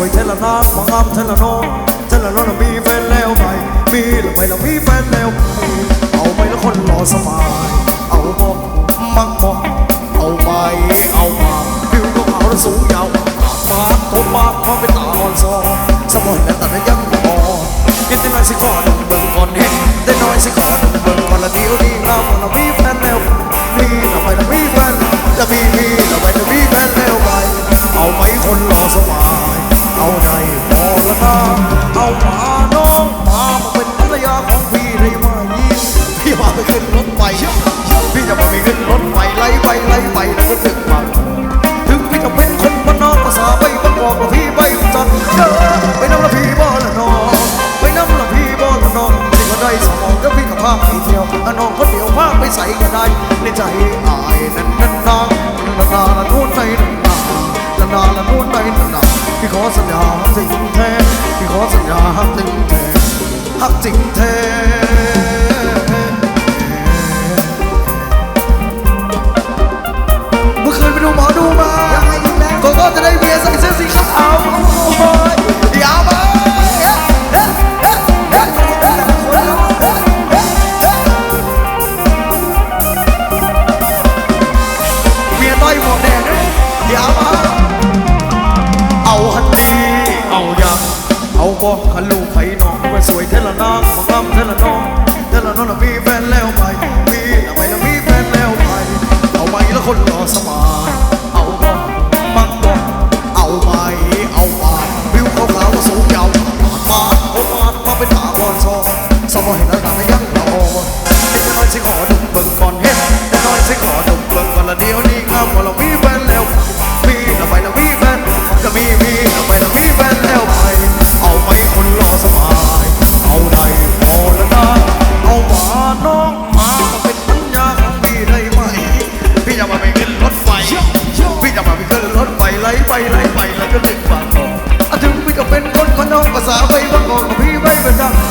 วยเธอละนางมางามเธอละน้องเธอละน้องมีแฟนแล้วไหมมีหรือไม่ละมีแฟนแล้วเอาไปแล้วคนรอสบาย เอาบอกมักบอกเอาไปเอามาผิวก็ขาวและสูงยาวมาทบมาพอเป็นตาอ่อนซอสมองแต่แต่ยังบอ่อนกินได้น้อยสิขอหนสิก่อน ใส่ก็ได้ในใจอายนั่นนั่นนางนานนาละนู่นใจนั่นนาละนาละนู่นไปนั่นนาพี่ขอสัญญาจริงแท้พี่ขอสัญญาฮักจริงแท้ฮักจริงแท้ บอกขันลูกไผน้องมาสวยเทละนางมางามเทละน้องเทละน้องน่ะมีแฟนแล้วไปมีแล้วไหมแล้วมีแฟนแล้วไปเอาไปแล้วคนรอสบายเอาบอกมักบอกเอาไปเอามาวิวขาวๆสูงยาวมานมามามาเป็นตาบอลซอสมองเห็นแล้ว 가장